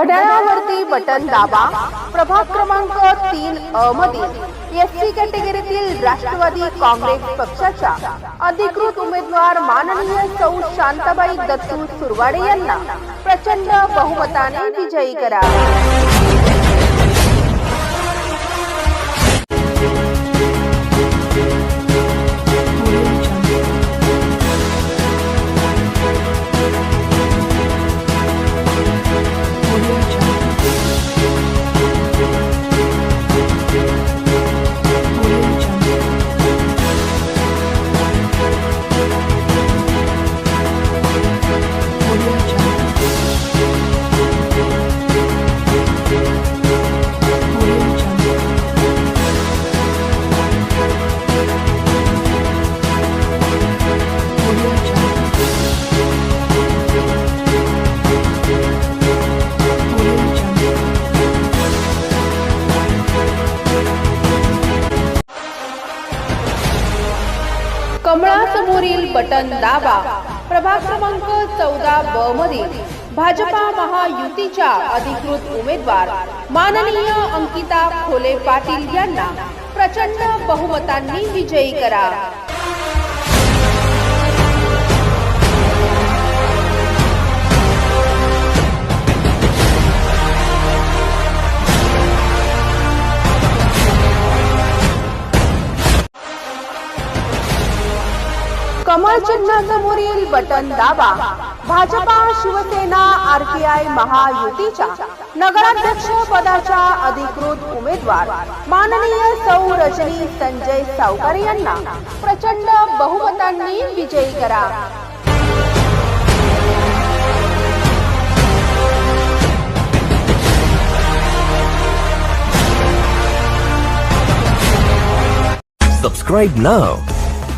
घड्याळावरती button दाबा. प्रभाग क्रमांक तीन अ मधील एस सी कॅटेगरीतील राष्ट्रवादी काँग्रेस पक्षाच्या अधिकृत उमेदवार माननीय सौ शांताबाई दत्तू सुरवाडे यांना प्रचंड बहुमताने विजयी करा समोरील बटन दाबा. प्रभाग क्रमांक चौदा ब मधील भाजपा महायुतीच्या अधिकृत उमेदवार माननीय अंकिता खोले पाटील यांना प्रचंड बहुमतांनी विजयी करा. कमळ चिन्हासमोरील बटन दाबा. भाजपा शिवसेना आरपीआय महायुतीच्या नगराध्यक्ष पदाच्या अधिकृत उमेदवार माननीय सौ रजनी संजय सावकर यांना प्रचंड बहुमतांनी विजयी करा. Subscribe now